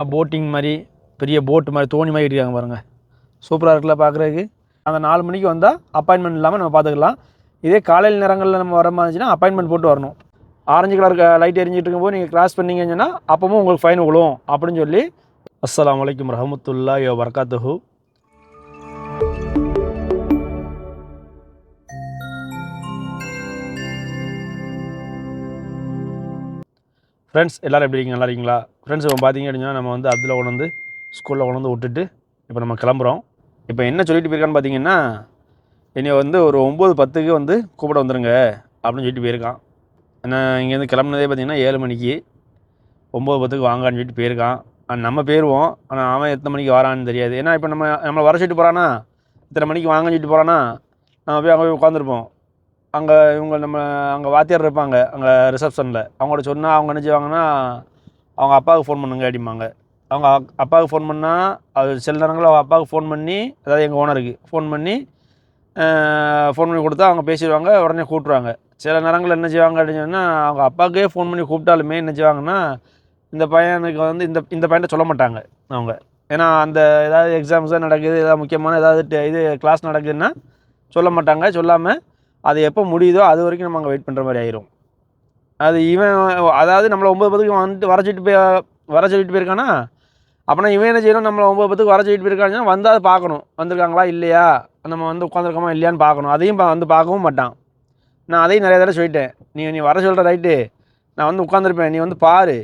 Boating மாதிரி பெரிய போட்டு மாதிரி தோணி மாதிரி இருக்காங்க பாருங்கள் சூப்பராக இருக்குல்ல பார்க்குறதுக்கு அந்த நாலு மணிக்கு வந்தால் அப்பாயின்மெண்ட் இல்லாமல் நம்ம பார்த்துக்கலாம் இதே காலையில் நேரங்களில் நம்ம வர மாதிரி இருந்துச்சுன்னா அப்பாயின்மெண்ட் போட்டு வரணும். ஆரஞ்சு கலர் லைட் எரிஞ்சிட்டு இருக்கும்போது நீங்கள் கிராஸ் சொன்னால் அப்பவும் உங்களுக்கு ஃபைன் விழும் அப்படின்னு சொல்லி அஸ்லாம் வலைக்கம் ரஹமத்துல்லா யோ வபரகாத்துஹு ஃப்ரெண்ட்ஸ் எல்லோரும் எப்படி இருக்கீங்க? நல்லா இருக்கீங்களா? ஃப்ரெண்ட்ஸ் இப்போ பார்த்தீங்க அப்படின்னா நம்ம வந்து அதில் கொண்டு வந்து ஸ்கூலில் கொண்டு வந்து விட்டுட்டு இப்போ நம்ம கிளம்புறோம். இப்போ என்ன சொல்லிட்டு போயிருக்கான்னு பார்த்தீங்கன்னா என்னை வந்து ஒரு ஒம்பது பத்துக்கு வந்து கூப்பிட வந்துருங்க அப்படின்னு சொல்லிட்டு போயிருக்கான். நான் இங்கேருந்து கிளம்புனதே பார்த்தீங்கன்னா ஏழு மணிக்கு. ஒம்பது பத்துக்கு வாங்கான்னு சொல்லிட்டு போயிருக்கான். நம்ம போயிடுவோம் ஆனால் அவன் எத்தனை மணிக்கு வரான்னு தெரியாது. ஏன்னா இப்போ நம்ம நம்மளை வர சொல்லிட்டு போகிறானா இத்தனை மணிக்கு வாங்கன்னு சொல்லிட்டு போகிறானா நம்ம போய் அங்கே போய் உட்காந்துருப்போம் அங்கே இவங்க நம்ம அங்கே வாத்தியார் இருப்பாங்க அங்கே ரிசப்ஷனில் அவங்கள்ட்ட சொன்னால் அவங்க என்ன செய்வாங்கன்னா அவங்க அப்பாவுக்கு ஃபோன் பண்ணுங்க அப்படிம்பாங்க. அவங்க அப்- அப்பாவுக்கு ஃபோன் பண்ணால் அது சில நேரங்களில் அவங்க அப்பாவுக்கு ஃபோன் பண்ணி அதாவது எங்கள் ஓனருக்கு ஃபோன் பண்ணி ஃபோன் பண்ணி கொடுத்தா அவங்க பேசிடுவாங்க உடனே கூப்பிட்ருவாங்க சில நேரங்களில் என்ன செய்வாங்க அப்படின்னு சொன்னால் அவங்க அப்பாவுக்கே ஃபோன் பண்ணி கூப்பிட்டாலுமே என்ன செய்வாங்கன்னா இந்த பையனுக்கு வந்து இந்த இந்த பையன்ட்ட சொல்ல மாட்டாங்க அவங்க. ஏன்னா அந்த ஏதாவது எக்ஸாம்ஸ் தான் நடக்குது ஏதாவது முக்கியமான ஏதாவது இது கிளாஸ் நடக்குதுன்னா சொல்ல மாட்டாங்க. சொல்லாமல் அது எப்போ முடியுதோ அது வரைக்கும் நம்ம அங்கே வெயிட் பண்ணுற மாதிரி ஆயிரும். அது இவன் அதாவது நம்மளை ஒம்பது பத்துக்கு வந்துட்டு வர சொல்லிட்டு போய் வர சொல்லிட்டு போயிருக்கானா? அப்படின்னா இவன் என்ன செய்யணும்? நம்மளை ஒம்பது பத்துக்கு வர சொல்லிட்டு போயிருக்காங்கன்னா வந்தால் அதை பார்க்கணும். வந்திருக்காங்களா? இல்லையா? நம்ம வந்து உட்காந்துருக்கோமா இல்லையான்னு பார்க்கணும். அதையும் வந்து பார்க்கவும் மாட்டான். நான் அதையும் நிறைய தடவை சொல்லிட்டேன். நீ நீ வர சொல்கிற ரைட்டு நான் வந்து உட்காந்துருப்பேன் நீ வந்து பாரு.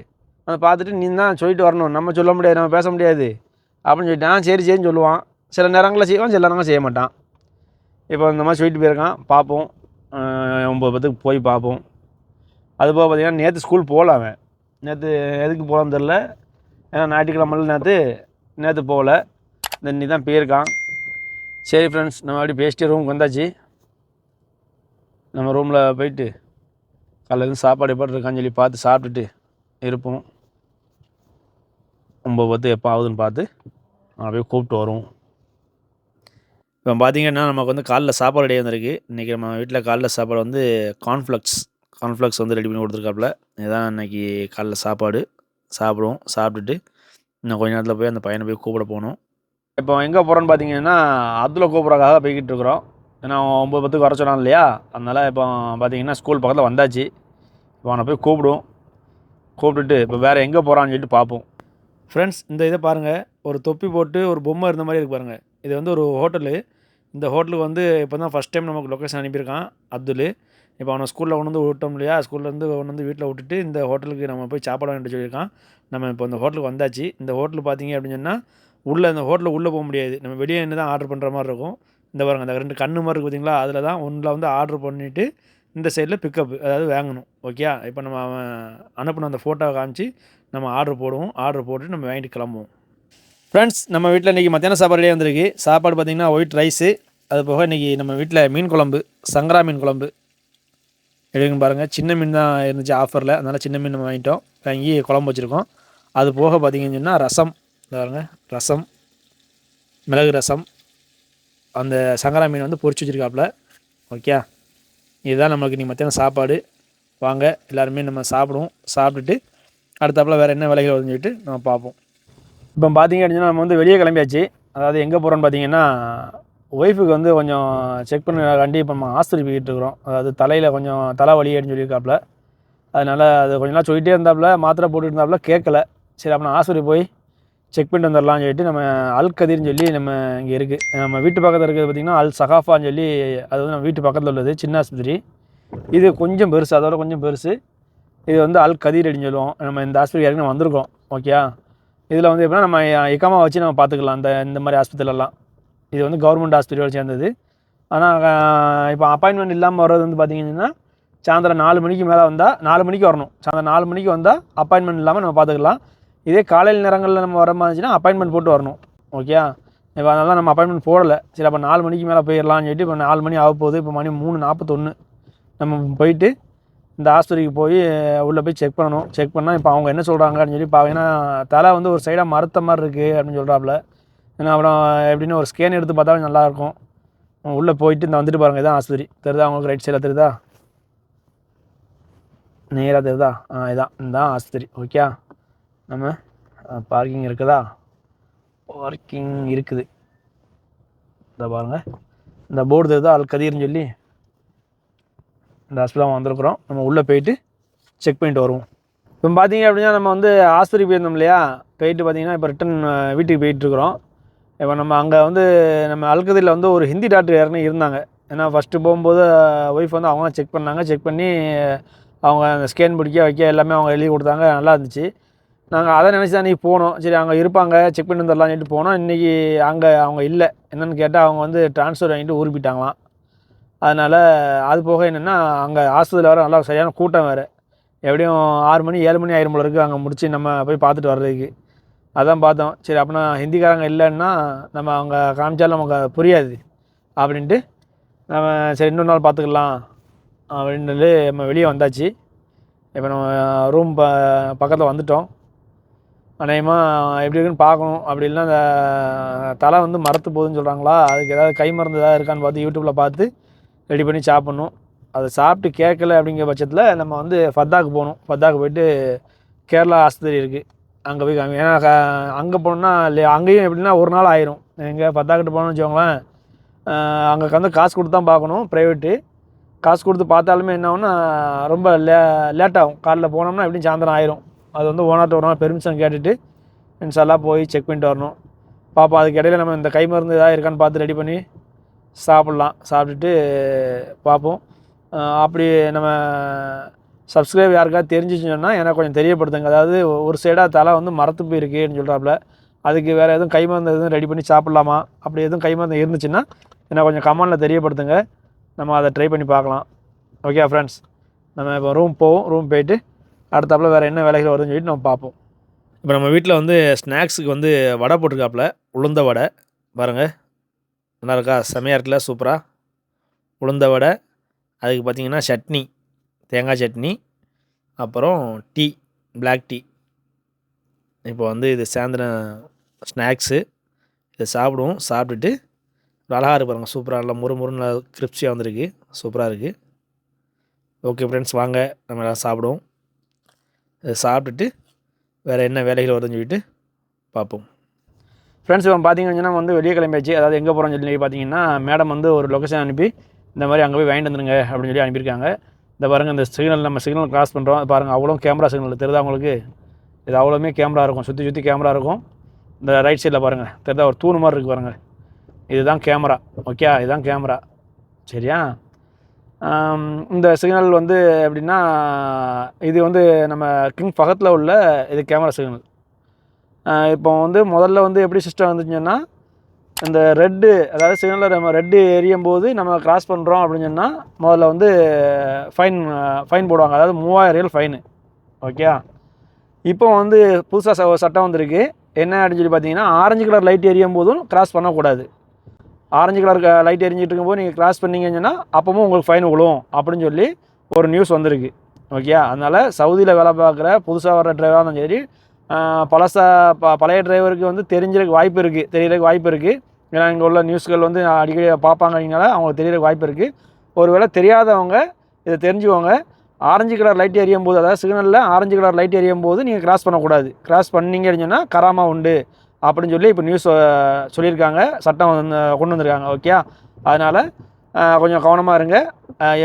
அதை பார்த்துட்டு நீ தான் சொல்லிட்டு வரணும். நம்ம சொல்ல முடியாது நம்ம பேச முடியாது. அப்படின்னு சொல்லிட்டு நான் சரி சரின்னு சொல்லுவான். சில நேரங்களில் செய்வான் சில நேரங்களில் செய்ய மாட்டான். இப்போ இந்த மாதிரி சொல்லிட்டு போயிருக்கான். பார்ப்போம். ஒம்பது பத்துக்கு போய் பார்ப்போம். அது போக பார்த்தீங்கன்னா நேற்று ஸ்கூல் போகல அவன். நேற்று எதுக்கு போகலான்னு தெரில ஏன்னா ஞாயிற்றுக்கிழமையில் நேற்று நேற்று போகல. இந்த இன்னி தான் போயிருக்கான். சரி ஃப்ரெண்ட்ஸ் நம்ம அப்படி பேசிட்டு ரூமுக்கு வந்தாச்சு. நம்ம ரூமில் போயிட்டு காலையில் சாப்பாடு எப்படி இருக்கான்னு சொல்லி பார்த்து சாப்பிட்டுட்டு இருப்போம். ஒம்பது பத்து எப்போ ஆகுதுன்னு பார்த்து அவனை போய் கூப்பிட்டு வருவோம். இப்போ பார்த்தீங்கன்னா நமக்கு வந்து காலைல சாப்பாடு ரெடி வந்திருக்கு. இன்றைக்கி நம்ம வீட்டில் காலைல சாப்பாடு வந்து கார்ன்ஃப்ளெக்ஸ் கார்ன்ஃப்ளக்ஸ் வந்து ரெடி பண்ணி கொடுத்துருக்காப்புல. இதுதான் இன்றைக்கி காலைல சாப்பாடு. சாப்பிடுவோம் சாப்பிட்டுட்டு இன்னும் கொஞ்ச நேரத்தில் போய் அந்த பையனை போய் கூப்பிட போகணும். இப்போ எங்கே போகிறோன்னு பார்த்தீங்கன்னா அதில் கூப்பிட்றக்காக போய்கிட்டு இருக்கிறோம். ஏன்னா அவன் ஒம்பது பத்துக்கு வர சொன்னான் இல்லையா? அதனால் இப்போ பார்த்தீங்கன்னா ஸ்கூல் பக்கத்தில் வந்தாச்சு. இப்போ அவனை போய் கூப்பிடுவோம். கூப்பிட்டுட்டு இப்போ வேறு எங்கே போகிறான்னு சொல்லிட்டு பார்ப்போம். ஃப்ரெண்ட்ஸ் இந்த இதை பாருங்கள் ஒரு தொப்பி போட்டு ஒரு பொம்மை இருந்த மாதிரி இருக்கு பாருங்கள் இது வந்து ஒரு ஹோட்டலு. இந்த ஹோட்டலுக்கு வந்து இப்போ தான் ஃபஸ்ட் டைம் நமக்கு லொக்கேஷன் அனுப்பியிருக்கான் அப்துல். இப்போ அவனை ஸ்கூலில் கொண்டு வந்து விட்டோம் இல்லையா? ஸ்கூல்லேருந்து கொண்டு வந்து வீட்டில் விட்டுட்டு இந்த ஹோட்டலுக்கு நம்ம போய் சாப்பாடு வாங்கிட்டு சொல்லியிருக்கான். நம்ம இப்போ இந்த ஹோட்டலுக்கு வந்தாச்சு. இந்த ஹோட்டல் பார்த்தீங்க அப்படின்னு சொன்னால் உள்ளே இந்த ஹோட்டலில் உள்ளே போக முடியாது. நம்ம வெளியே என்ன தான் ஆர்டர் பண்ணுற மாதிரி இருக்கும். இந்த பாருங்கள் அந்த ரெண்டு கண்ணு மாதிரி இருக்குது பார்த்தீங்களா அதில் தான் ஒன்றில் வந்து ஆர்டர் பண்ணிவிட்டு இந்த சைடில் பிக்கப் அதாவது வாங்கணும். ஓகே இப்போ நம்ம அவன் அனுப்பின அந்த ஃபோட்டோவை காமிச்சு நம்ம ஆர்டர் போடுவோம். ஆர்டர் போட்டு நம்ம வாங்கிட்டு கிளம்புவோம். ஃப்ரெண்ட்ஸ் நம்ம வீட்டில் இன்றைக்கி மத்தியானம் சாப்பாடு ரெடியாக வந்திருக்கு. சாப்பாடு பார்த்திங்கன்னா ஒயிட் ரைஸு அது போக இன்றைக்கி நம்ம வீட்டில் மீன் குழம்பு சங்கரா மீன் குழம்பு. எடுங்க பாருங்கள் சின்ன மீன் தான் இருந்துச்சு ஆஃபரில் அதனால் சின்ன மீன் நம்ம வாங்கிட்டோம். வாங்கி குழம்பு வச்சுருக்கோம். அது போக பார்த்தீங்கன்னு சொன்னால் ரசம். பாருங்கள் ரசம். மிளகு ரசம். அந்த சங்கரா மீன் வந்து பொறிச்சு வச்சுருக்காப்புல ஓகே இதுதான் நம்மளுக்கு இன்றைக்கி மத்தியானம் சாப்பாடு. வாங்க. எல்லாருமே நம்ம சாப்பிடுவோம். சாப்பிட்டுட்டு அடுத்தாப்பில் வேறு என்ன வேலைகள் வருதுன்னு சொல்லிட்டு நம்ம பார்ப்போம். இப்போ பார்த்தீங்க அப்படின்னா நம்ம வந்து வெளியே கிளம்பியாச்சு. அதாவது எங்கே போகிறோன்னு பார்த்தீங்கன்னா ஒய்ஃபுக்கு வந்து கொஞ்சம் செக் பண்ண கண்டி இப்போ நம்ம ஆஸ்பத்திரி போய்கிட்டு இருக்கிறோம். அதாவது தலையில் கொஞ்சம் தலை வலி அப்படின்னு சொல்லியிருக்காப்புல. அதனால் அது கொஞ்ச நாள் சொல்லிகிட்டே இருந்தாப்புல மாத்திரை போட்டுட்டு இருந்தாப்புல கேட்கல. சரி அப்போ நான் ஆஸ்பத்திரி போய் செக் பண்ணிட்டு வந்துடலாம்னு சொல்லிட்டு நம்ம அல் கதிர்னு சொல்லி நம்ம இங்கே இருக்குது நம்ம வீட்டு பக்கத்தில் இருக்கிறது பார்த்திங்கன்னா அல் சகாஃபான்னு சொல்லி அது வந்து நம்ம வீட்டு பக்கத்தில் உள்ளது சின்ன ஆஸ்பத்திரி. இது கொஞ்சம் பெருசு அதோட கொஞ்சம் பெருசு. இது வந்து அல் கதீர் அப்படின்னு சொல்லுவோம். நம்ம இந்த ஆஸ்பத்திரி ஏற்கனவே வந்திருக்கோம். ஓகேயா இதில் வந்து எப்படின்னா நம்ம இக்காமா வச்சு நம்ம பார்த்துக்கலாம் இந்த இந்த மாதிரி ஆஸ்பத்திரிலலாம் இது வந்து கவர்மெண்ட் ஆஸ்பத்திரியோட சேர்ந்தது. ஆனால் இப்போ அப்பாயின்மெண்ட் இல்லாமல் வர்றது வந்து பார்த்திங்கன்னா சாயந்தரம் நாலு மணிக்கு மேலே வந்தால் நாலு மணிக்கு வரணும். சாயந்தரம் நாலு மணிக்கு வந்தால் அப்பாயின்மெண்ட் இல்லாமல் நம்ம பார்த்துக்கலாம் இதே காலையில் நேரங்களில் நம்ம வர மாதிரி இருந்துச்சுன்னா அப்பாயின்மெண்ட் போட்டு வரணும். ஓகே இப்போ அதனால நம்ம அப்பாயின்மெண்ட் போடலை. சரி அப்போ நாலு மணிக்கு மேலே போயிடலாம்னு சொல்லிட்டு இப்போ நாலு மணி ஆக போகுது. இப்போ மணி மூணு நாற்பத்தொன்று நம்ம போயிட்டு இந்த ஆஸ்பத்திரிக்கு போய் உள்ளே போய் செக் பண்ணணும். செக் பண்ணால் இப்போ அவங்க என்ன சொல்கிறாங்கன்னு சொல்லி பார்க்க ஏன்னா தலை வந்து ஒரு சைடாக மறுத்த மாதிரி இருக்குது அப்படின்னு சொல்கிறாப்புல ஏன்னா அப்புறம் எப்படின்னு ஒரு ஸ்கேன் எடுத்து பார்த்தா நல்லாயிருக்கும். உள்ளே போயிட்டு இந்த வந்துட்டு பாருங்கள் இதான் ஆஸ்பத்திரி. தெரியுதா அவங்களுக்கு ரைட் சைடில் தெரியுதா? நேராக தெரியுதா? ஆ இதான். இதுதான் ஆஸ்பத்திரி. ஓகே நம்ம பார்க்கிங் இருக்குதா? பார்க்கிங் இருக்குது. இதை பாருங்கள் இந்த போர்டு தெரியுதா? அல் கதீர்னு சொல்லி இந்த ஹாஸ்பிட்டல் வந்திருக்குறோம். நம்ம உள்ளே போயிட்டு செக் பண்ணிட்டு வருவோம். இப்போ பார்த்தீங்க அப்படின்னா நம்ம வந்து ஆஸ்பத்திரி போயிருந்தோம் இல்லையா? போயிட்டு பார்த்தீங்கன்னா இப்போ ரிட்டன் வீட்டுக்கு போயிட்டுருக்குறோம் இப்போ நம்ம அங்கே வந்து நம்ம அல்கதியில் வந்து ஒரு ஹிந்தி டாக்டர் யாருன்னு இருந்தாங்க. ஏன்னா ஃபஸ்ட்டு போகும்போது ஒய்ஃப் வந்து அவங்க செக் பண்ணாங்க. செக் பண்ணி அவங்க அந்த ஸ்கேன் பிடிக்க வைக்க எல்லாமே அவங்க எழுதி கொடுத்தாங்க. நல்லா இருந்துச்சு. நாங்கள் அதை நினச்சி தான் இன்றைக்கி போனோம். சரி அங்கே இருப்பாங்க. செக் பண்ணி வந்துடலாம்னு சொல்லிட்டு போனோம். இன்றைக்கி அங்கே அவங்க இல்லை. என்னென்னு கேட்டால் அவங்க வந்து ட்ரான்ஸ்ஃபர் வாங்கிட்டு ஊர் போயிட்டாங்களாம் அதனால் அது போக என்னென்னா அங்கே ஆஸ்பத்திரியில் வர நல்லா சரியான கூட்டம் வேறு. எப்படியும் ஆறு மணி ஏழு மணி ஆயிரம் போல இருக்குது அங்கே முடிச்சு நம்ம போய் பார்த்துட்டு வர்றதுக்கு. அதான் பார்த்தோம். சரி அப்படின்னா ஹிந்திக்காரங்க இல்லைன்னா நம்ம அவங்க காமிச்சாலும் நமக்கு புரியாது அப்படின்ட்டு நம்ம சரி இன்னொரு நாள் பார்த்துக்கலாம் அப்படின்ட்டு நம்ம வெளியே வந்தாச்சு. இப்போ நம்ம ரூம் ப பக்கத்தில் வந்துட்டோம். அநேகமாக எப்படி இருக்குன்னு பார்க்கணும். அப்படி இல்லைன்னா அந்த தலை வந்து மரத்து போகுதுன்னு சொல்கிறாங்களா அதுக்கு ஏதாவது கை மருந்து ஏதாவது இருக்கான்னு பார்த்து யூடியூப்பில் பார்த்து ரெடி பண்ணி சாப்பிட்ணும். அதை சாப்பிட்டு கேட்கல அப்படிங்கிற பட்சத்தில் நம்ம வந்து ஃபத்தாக்கு போகணும். ஃபத்தாக்கு போயிட்டு கேரளா ஆஸ்பத்திரி இருக்குது அங்கே போய் காமி ஏன்னா அங்கே போனோம்னா இல்லை அங்கேயும் எப்படின்னா ஒரு நாள் ஆயிரும். எங்கே பத்தாக்கிட்ட போனோம்னு வச்சுக்கோங்களேன். அங்கே வந்து காசு கொடுத்து தான் பார்க்கணும் ப்ரைவேட்டு காசு கொடுத்து பார்த்தாலுமே என்ன ஆகும்னா ரொம்ப லே லேட் ஆகும். காலைல போனோம்னா எப்படியும் சாயந்தரம் ஆயிரும். அது வந்து ஓனாட்ட ஒரு நாள் பெர்மிஷன் கேட்டுட்டு இன்ஷால்லாம் போய் செக் பண்ணிட்டு வரணும். பார்ப்போம் அதுக்கு இடையில நம்ம இந்த கை மருந்து ஏதாவது இருக்கான்னு பார்த்து ரெடி பண்ணி சாப்பிட்லாம். சாப்பிட்டுட்டு பார்ப்போம் அப்படி நம்ம சப்ஸ்கிரைப் யாருக்காவது தெரிஞ்சிச்சுன்னு சொன்னால் எனக்கு கொஞ்சம் தெரியப்படுத்துங்க. அதாவது ஒரு சைடாக தலை வந்து மரத்து போயிருக்குன்னு சொல்கிறாப்புல அதுக்கு வேறு எதுவும் கை மருந்து எதுவும் ரெடி பண்ணி சாப்பிட்லாமா? அப்படி எதுவும் கை மருந்து இருந்துச்சுன்னா எனக்கு கொஞ்சம் கமெண்டில் தெரியப்படுத்துங்க. நம்ம அதை ட்ரை பண்ணி பார்க்கலாம். ஓகே ஃப்ரெண்ட்ஸ் நம்ம இப்போ ரூம் போவோம். ரூம் போயிட்டு அடுத்தாப்பில் வேறு என்ன வேலைகள் வருதுன்னு சொல்லிட்டு நம்ம பார்ப்போம். இப்போ நம்ம வீட்டில் வந்து ஸ்நாக்ஸுக்கு வந்து வடை போட்டிருக்காப்புல உளுந்த வடை. பாருங்கள் நல்லா இருக்கா? செமையாக இருக்குல்ல? சூப்பராக உளுந்த வடை. அதுக்கு பார்த்திங்கன்னா சட்னி. தேங்காய் சட்னி அப்புறம் டீ பிளாக் டீ இப்போ வந்து இது சாயந்தரம் ஸ்நாக்ஸு இதை சாப்பிடுவோம். சாப்பிட்டுட்டு அழகாக இருக்கு பாருங்கள் சூப்பராக நல்லா முறு முருன்னு கிரிப்ஸியாக வந்திருக்கு. சூப்பராக இருக்குது ஓகே ஃப்ரெண்ட்ஸ் வாங்க. நம்ம எல்லாம் சாப்பிடுவோம். இதை சாப்பிட்டுட்டு வேறு என்ன வேலைகள் வருதுன்னு சொல்லிட்டு பார்ப்போம். ஃப்ரெண்ட்ஸ் இப்போ பார்த்தீங்கன்னா வந்து வெளியே கிளம்பியாச்சு. அதாவது எங்கே போகிறோம்னு சொல்லி பார்த்தீங்கன்னா மேடம் வந்து ஒரு லொக்கேஷன் அனுப்பி இந்த மாதிரி அங்கே போய் வாங்கிட்டு வந்துருங்க அப்படின்னு சொல்லி அனுப்பியிருக்காங்க. இந்த பாருங்கள் இந்த சிக்னல் நம்ம சிக்னல் கிராஸ் பண்ணுறோம் பாருங்கள் அவ்வளோ கேமரா சிக்னல் தெரியுதா உங்களுக்கு? இது அவ்வளோமே கேமரா இருக்கும். சுற்றி சுற்றி கேமரா இருக்கும். இந்த ரைட் சைடில் பாருங்கள் தெரியுதா? ஒரு தூண் மாதிரி இருக்குது பாருங்கள் இதுதான் கேமரா ஓகே இதுதான் கேமரா சரியா? இந்த சிக்னல் வந்து எப்படின்னா இது வந்து நம்ம கிங் பக்கத்தில் உள்ள இது கேமரா சிக்னல் இப்போ வந்து முதல்ல வந்து எப்படி சிஸ்டம் வந்துச்சுன்னா இந்த ரெட்டு அதாவது சிக்னலில் நம்ம ரெட்டு எரியும் போது நம்ம கிராஸ் பண்ணுறோம் அப்படின்னு சொன்னால் முதல்ல வந்து ஃபைன் ஃபைன் போடுவாங்க. அதாவது மூவாயிரம் ரியல் ஃபைனு ஓகே இப்போ வந்து புதுசாக சட்டம் வந்திருக்கு. என்ன அப்படின்னு சொல்லி பார்த்தீங்கன்னா ஆரஞ்சு கலர் லைட் எரியும் போதும் கிராஸ் பண்ணக்கூடாது. ஆரஞ்சு கலர் லைட் எரிஞ்சிட்டு இருக்கும்போது நீங்கள் கிராஸ் பண்ணீங்கன்னு சொன்னால் அப்பவும் உங்களுக்கு ஃபைன் விழும் அப்படின்னு சொல்லி ஒரு நியூஸ் வந்திருக்கு. ஓகே அதனால் சவுதியில் வேலை பார்க்குற புதுசாக வர டிரைவராக இருந்தாலும் சரி பழசா ப பழைய டிரைவருக்கு வந்து தெரிஞ்சிருக்க வாய்ப்பு இருக்குது தெரியறதுக்கு வாய்ப்பு இருக்குது ஏன்னா இங்கே உள்ள நியூஸ்கள் வந்து அடிக்கடி பார்ப்பாங்கனால அவங்களுக்கு தெரியறதுக்கு வாய்ப்பு இருக்குது ஒருவேளை தெரியாதவங்க இதை தெரிஞ்சுக்கோங்க. ஆரஞ்சு கலர் லைட் எரியும் போது அதாவது சிக்னலில் ஆரஞ்சு கலர் லைட் எரியும் போது நீங்கள் கிராஸ் பண்ணக்கூடாது. கிராஸ் பண்ணீங்க அப்படின்னா கராமா உண்டு அப்படின்னு சொல்லி இப்போ நியூஸ் சொல்லியிருக்காங்க. சட்டம் வந்து கொண்டு வந்திருக்காங்க. ஓகே அதனால் கொஞ்சம் கவனமாக இருங்க.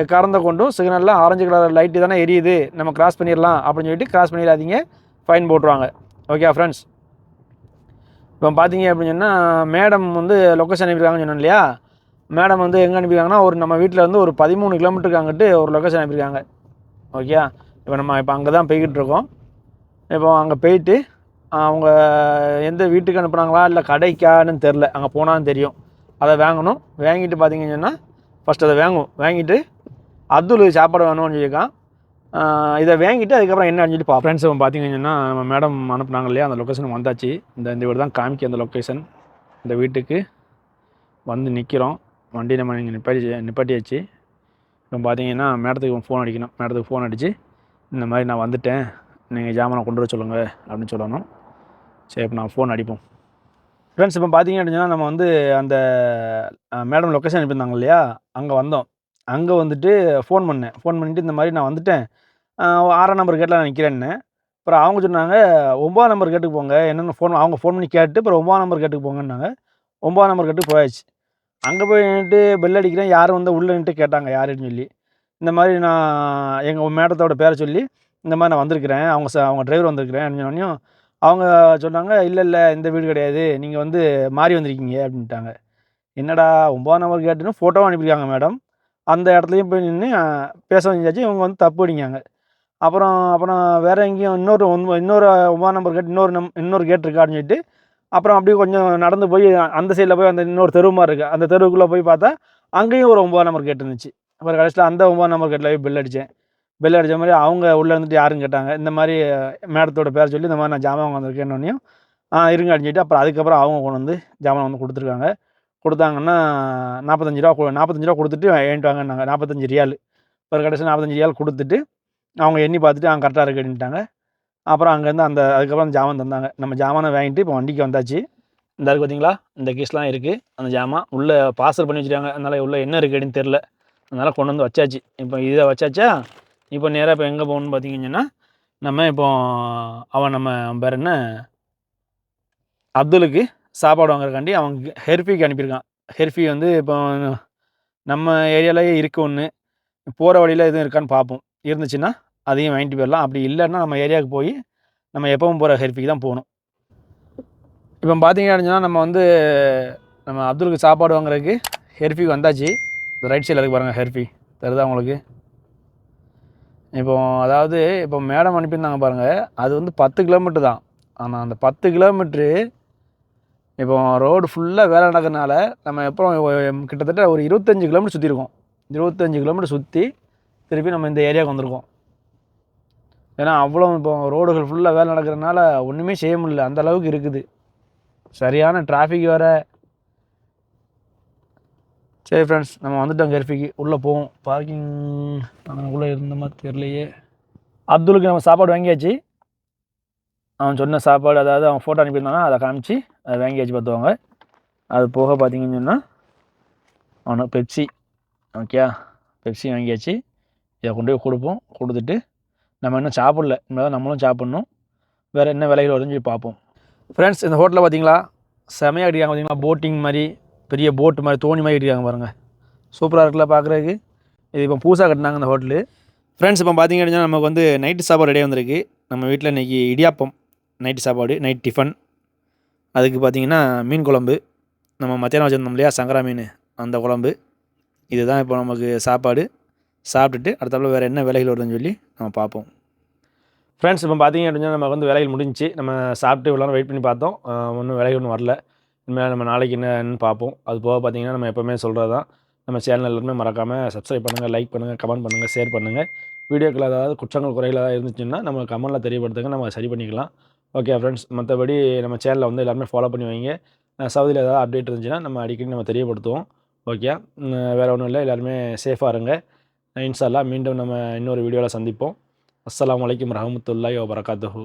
எக்காரந்த கொண்டும் சிக்னலில் ஆரஞ்சு கலர் லைட்டு தானே எரியுது. நம்ம கிராஸ் பண்ணிடலாம் அப்படின்னு சொல்லிட்டு கிராஸ் பண்ணிடாதீங்க. ஃபைன் போட்டுருவாங்க. ஓகே ஃப்ரெண்ட்ஸ் இப்போ பார்த்தீங்க அப்படின்னு சொன்னால் மேடம் வந்து லொக்கேஷன் அனுப்பியிருக்காங்கன்னு சொன்னோம் இல்லையா? மேடம் வந்து எங்கே அனுப்பியிருக்காங்கன்னா ஒரு நம்ம வீட்டில் வந்து ஒரு பதிமூணு கிலோமீட்டருக்கு அங்கிட்டு ஒரு லொக்கேஷன் அனுப்பியிருக்காங்க. ஓகே இப்போ நம்ம இப்போ அங்கே தான் போய்கிட்டு இருக்கோம். இப்போ அங்கே போயிட்டு அவங்க எந்த வீட்டுக்கு அனுப்புனாங்களா இல்லை கடைக்கான்னு தெரில அங்கே போனாலும் தெரியும். அதை வாங்கணும். வாங்கிட்டு பார்த்தீங்கன்னு சொன்னால் ஃபஸ்ட் அதை வாங்குவோம் வாங்கிட்டு அப்துல் சாப்பாடு வேணும்னு சொல்லியிருக்கான். இதை வாங்கிட்டு அதுக்கப்புறம் என்ன சொல்லி பா ஃப்ரெண்ட்ஸ் பார்த்தீங்கன்னா நம்ம மேடம் அனுப்புனாங்க இல்லையா? அந்த லொக்கேஷன் வந்தாச்சு. இந்த இந்த வீடு தான் காமிக்க அந்த லொக்கேஷன் இந்த வீட்டுக்கு வந்து நிற்கிறோம் வண்டி நம்ம இங்கே நிப்பாட்டி நிப்பாட்டியாச்சு. இப்போ பார்த்தீங்கன்னா மேடத்துக்கு ஃபோன் அடிக்கணும். மேடத்துக்கு ஃபோன் அடித்து இந்த மாதிரி நான் வந்துட்டேன். நீங்கள் ஜாமானை கொண்டு வர சொல்லுங்கள் அப்படின்னு சொல்லணும். சரி இப்போ நான் ஃபோன் அடிப்போம். ஃப்ரெண்ட்ஸ் இப்போ பார்த்தீங்க அப்படின்னா நம்ம வந்து அந்த மேடம் லொக்கேஷன் அனுப்பியிருந்தாங்க இல்லையா? அங்கே வந்தோம். அங்கே வந்துட்டு ஃபோன் பண்ணேன். ஃபோன் பண்ணிவிட்டு இந்த மாதிரி நான் வந்துட்டேன். ஆறாம் நம்பர் கேட்டில் நான் நிற்கிறேன்னு அப்புறம் அவங்க சொன்னாங்க ஒம்பது நம்பர் கேட்டுக்கு போங்க. என்னென்ன ஃபோன் அவங்க ஃபோன் பண்ணி கேட்டு அப்புறம் ஒம்பது நம்பர் கேட்டுக்கு போங்கன்னாங்க. ஒம்பது நம்பர் கேட்டுக்கு போயாச்சு. அங்கே போய் நின்றுட்டு பெல் அடிக்கிறேன். யாரும் வந்து உள்ளே நின்றுட்டு கேட்டாங்க யாருன்னு சொல்லி. இந்த மாதிரி நான் எங்கள் மேடத்தோட பேரை சொல்லி இந்த மாதிரி நான் வந்திருக்கிறேன். அவங்க ச அவங்க டிரைவர் வந்திருக்கிறேன் அப்படின்னு அவங்க சொன்னாங்க இல்லை இல்லை இந்த வீடு கிடையாது. நீங்கள் வந்து மாறி வந்திருக்கீங்க அப்படின்ட்டாங்க. என்னடா ஒம்பதாம் நம்பர் கேட்டுன்னு ஃபோட்டோவும் அனுப்பியிருக்காங்க மேடம் அந்த இடத்துலையும் போய் நின்று பேச வந்தாச்சு இவங்க வந்து தப்பு அடிக்காங்க அப்புறம் அப்புறம் வேறு எங்கேயும் இன்னொரு இன்னொரு ஒம்பதாம் நம்பர் கேட் இன்னொரு நம் இன்னொரு கேட் இருக்கான்னு சொல்லிட்டு அப்புறம் அப்படியே கொஞ்சம் நடந்து போய் அந்த சைடில் போய் அந்த இன்னொரு தெரு மாதிரி இருக்குது அந்த தெருவுக்குள்ளே போய் பார்த்தா அங்கேயும் ஒரு ஒம்பது நம்பர் கேட் இருந்துச்சு. அப்புறம் கடைசியில் அந்த ஒம்பது நம்பர் கேட்டில் போய் பெல் அடித்தேன் பெல் அடித்த மாதிரி அவங்க உள்ளே இருந்துட்டு யாரும் கேட்டாங்க. இந்த மாதிரி மேடத்தோட பேர் சொல்லி இந்த மாதிரி நான் ஜாமான் வந்திருக்கேன்னொன்னையும் ஆ இருங்க அடிச்சுட்டு அப்புறம் அதுக்கப்புறம் அவங்க கொண்டு வந்து ஜாமான் வந்து கொடுத்துருக்காங்க. கொடுத்தாங்கன்னா நாற்பத்தஞ்சு ரூபா நாற்பத்தஞ்சு ரூபா கொடுத்துட்டு ஏன்ட்டு வாங்கினாங்க நாற்பத்தஞ்சு ரியால். ஒரு கடைசி நாற்பத்தஞ்சு ரியால் கொடுத்துட்டு அவங்க எண்ணி பார்த்துட்டு அவங்க கரெக்டாக இருக்குன்ட்டாங்க அப்புறம் அங்கேருந்து அந்த அதுக்கப்புறம் அந்த ஜாமான் தந்தாங்க. நம்ம ஜாமானை வாங்கிட்டு இப்போ வண்டிக்கு வந்தாச்சு. இந்த இருக்குது பார்த்தீங்களா இந்த கீஸ்லாம் இருக்குது அந்த ஜாமான் உள்ளே பார்சல் பண்ணி வச்சுருக்காங்க. அதனால் உள்ளே என்ன இருக்குன்னு தெரில அதனால் கொண்டு வந்து வச்சாச்சு. இப்போ இதை வச்சாச்சா? இப்போ நேராக இப்போ எங்கே போகணுன்னு பார்த்தீங்கன்னா நம்ம இப்போ அவன் நம்ம பேர் என்ன? அப்துலுக்கு சாப்பாடு வாங்குறக்காண்டி அவங்க ஹெர்ஃபிக்கு அனுப்பியிருக்கான். ஹெர்ஃபி வந்து இப்போ நம்ம ஏரியாலேயே இருக்குது ஒன்று போகிற வழியில் எதுவும் இருக்கான்னு பார்ப்போம் இருந்துச்சுன்னா அதையும் வாங்கிட்டு போயிடலாம். அப்படி இல்லைன்னா நம்ம ஏரியாவுக்கு போய் நம்ம எப்பவும் போகிற ஹெர்ஃபிக்கு தான் போகணும். இப்போ பார்த்தீங்க அப்படின்னா நம்ம வந்து நம்ம அப்துலுக்கு சாப்பாடு வாங்குறதுக்கு ஹெர்ஃபிக்கு வந்தாச்சு. இந்த ரைட் சைடில் இருக்கு பாருங்கள் ஹெர்ஃபி. தருதா உங்களுக்கு? இப்போ அதாவது இப்போ மேடம் அனுப்பியிருந்தாங்க பாருங்கள் அது வந்து பத்து கிலோமீட்டர் தான். ஆனால் அந்த பத்து கிலோமீட்ரு இப்போ ரோடு ஃபுல்லாக வேலை நடக்கிறனால நம்ம எப்போ கிட்டத்தட்ட ஒரு இருபத்தஞ்சி கிலோமீட்டர் சுற்றிருக்கோம் இருபத்தஞ்சி கிலோமீட்டர் சுற்றி திருப்பி நம்ம இந்த ஏரியாவுக்கு வந்திருக்கோம். ஏன்னா அவ்வளோ இப்போ ரோடுகள் ஃபுல்லாக வேலை நடக்கிறதுனால ஒன்றுமே செய்ய முடியல. அந்த அளவுக்கு இருக்குது. சரியான டிராஃபிக் வேறு. சரி ஃப்ரெண்ட்ஸ் நம்ம வந்துட்டோம் கர்ஃபிக்கு. உள்ளே போவோம். பார்க்கிங் உள்ளே இருந்த மாதிரி தெரியலையே. அப்துலுக்கு நம்ம சாப்பாடு வாங்கியாச்சு. அவன் சொன்ன சாப்பாடு அதாவது அவன் ஃபோட்டோ அனுப்பியிருந்தானா அதை காமிச்சு அதை வாங்கியாச்சு பார்த்துவாங்க அது போக பார்த்தீங்கன்னு சொன்னால் அவனுக்கு பெப்சி ஓகே பெப்சி வாங்கியாச்சு. இதை கொண்டு போய் கொடுப்போம். கொடுத்துட்டு நம்ம இன்னும் சாப்பிடல. இனிமேல் நம்மளும் சாப்பிட்ணும். வேறு என்ன விலைகள் வருதுன்னு சொல்லி பார்ப்போம். ஃப்ரெண்ட்ஸ் இந்த ஹோட்டலில் பார்த்தீங்களா? செமையாக அடிக்காங்க பார்த்தீங்களா? போட்டிங் மாதிரி பெரிய போட்டு மாதிரி தோணி மாதிரி கட்டிருக்காங்க பாருங்கள் சூப்பராக இருக்குல்ல பார்க்குறதுக்கு. இது இப்போ பூசா கட்டினாங்க இந்த ஹோட்டலு ஃப்ரெண்ட்ஸ் இப்போ பார்த்தீங்க அப்படின்னா நமக்கு வந்து நைட்டு சாப்பாடு ரெடியாக வந்திருக்கு. நம்ம வீட்டில் இன்றைக்கி இடியாப்பம் நைட்டு சாப்பாடு நைட் டிஃபன் அதுக்கு பார்த்தீங்கன்னா மீன் குழம்பு. நம்ம மத்தியானம் வச்சுருந்தோம் இல்லையா? சங்கரா மீன். அந்த குழம்பு. இதுதான் இப்போ நமக்கு சாப்பாடு. சாப்பிட்டுட்டு அடுத்தாப்புல வேறு என்ன வேலைகள் வருதுன்னு சொல்லி நம்ம பார்ப்போம். ஃப்ரெண்ட்ஸ் இப்போ பார்த்தீங்க அப்படின்னா நம்ம வந்து வேலைகள் முடிஞ்சு நம்ம சாப்பிட்டு இவ்வளோ வெயிட் பண்ணி பார்த்தோம். ஒன்றும் வேலைகள் ஒன்றும் வரல. இனிமேல் நம்ம நாளைக்கு என்னன்னு பார்ப்போம். அது போக பார்த்தீங்கன்னா நம்ம எப்போவுமே சொல்கிறது தான் நம்ம சேனல் எல்லாருமே மறக்காமல் சப்ஸ்கிரைப் பண்ணுங்கள் லைக் பண்ணுங்கள் கமெண்ட் பண்ணுங்கள் ஷேர் பண்ணுங்கள் வீடியோக்கள் ஏதாவது குற்றங்கள் குறைகள் ஏதாவது இருந்துச்சுன்னா நம்ம கமெண்ட்டில் தெரியப்படுத்துங்க. நம்ம சரி பண்ணிக்கலாம். ஓகே ஃப்ரெண்ட்ஸ் மற்றபடி நம்ம சேனலில் வந்து எல்லாருமே ஃபாலோ பண்ணி வைங்க. சவுதியில் ஏதாவது அப்டேட் இருந்துச்சுன்னா நம்ம அடிக்கடி நம்ம தெரியப்படுத்துவோம். ஓகே வேறு ஒன்றும் இல்லை. எல்லாருமே சேஃபாக இருங்க. இன்ஷால்லா மீண்டும் நம்ம இன்னொரு வீடியோவில் சந்திப்போம். அஸ்லாம் வலைக்கம் ரஹமத்துல்லாய் வரகாத்துஹூ